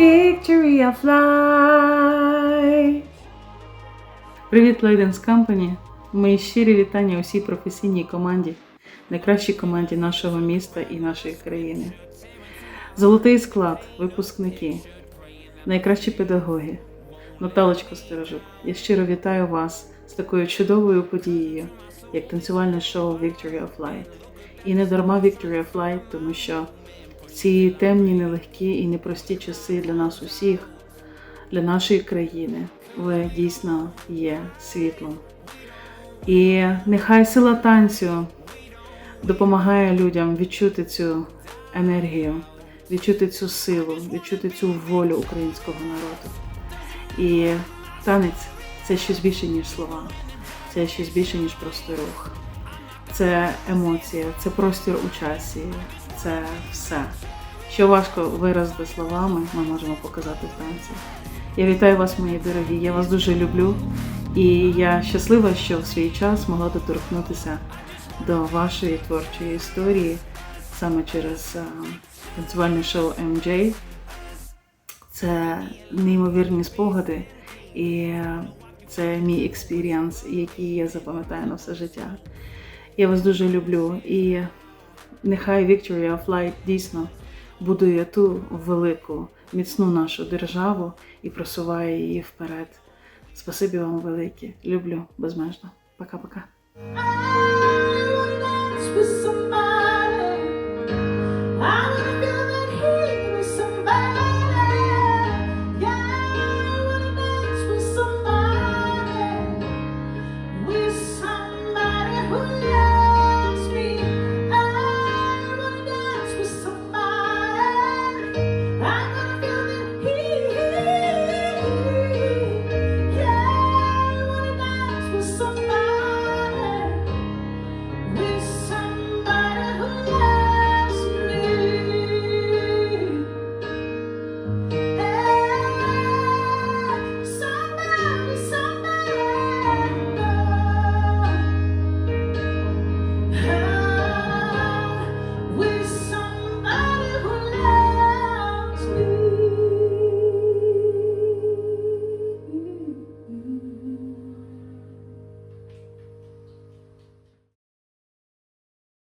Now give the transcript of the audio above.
Victory of Light. Привіт, Ladies Company. Мої щирі вітання усій професійній команді, найкращій команді нашого міста і нашої країни. Золотий склад, випускники, найкращі педагоги. Наталочко Сторожук, я щиро вітаю вас з такою чудовою подією, як танцювальне шоу Victory of Light. І не дарма Victory of Light, тому що ці темні, нелегкі і непрості часи для нас усіх, для нашої країни, ви дійсно є світлом. І нехай сила танцю допомагає людям відчути цю енергію, відчути цю силу, відчути цю волю українського народу. І танець це щось більше, ніж слова, це щось більше, ніж просто рух. Це емоція, це простір у часі, це все. Що важко виразити словами, ми можемо показати в танці. Я вітаю вас, мої дорогі. Я вас дуже люблю. І я щаслива, що в свій час могла доторкнутися до вашої творчої історії саме через е, танцювальне шоу MJ. Це неймовірні спогади, і е, це мій експіріанс, який я запам'ятаю на все життя. Я вас дуже люблю. І нехай Victory of Light дійсно будує ту велику, міцну нашу державу і просуває її вперед. Спасибі вам велике. Люблю безмежно. Пока-пока.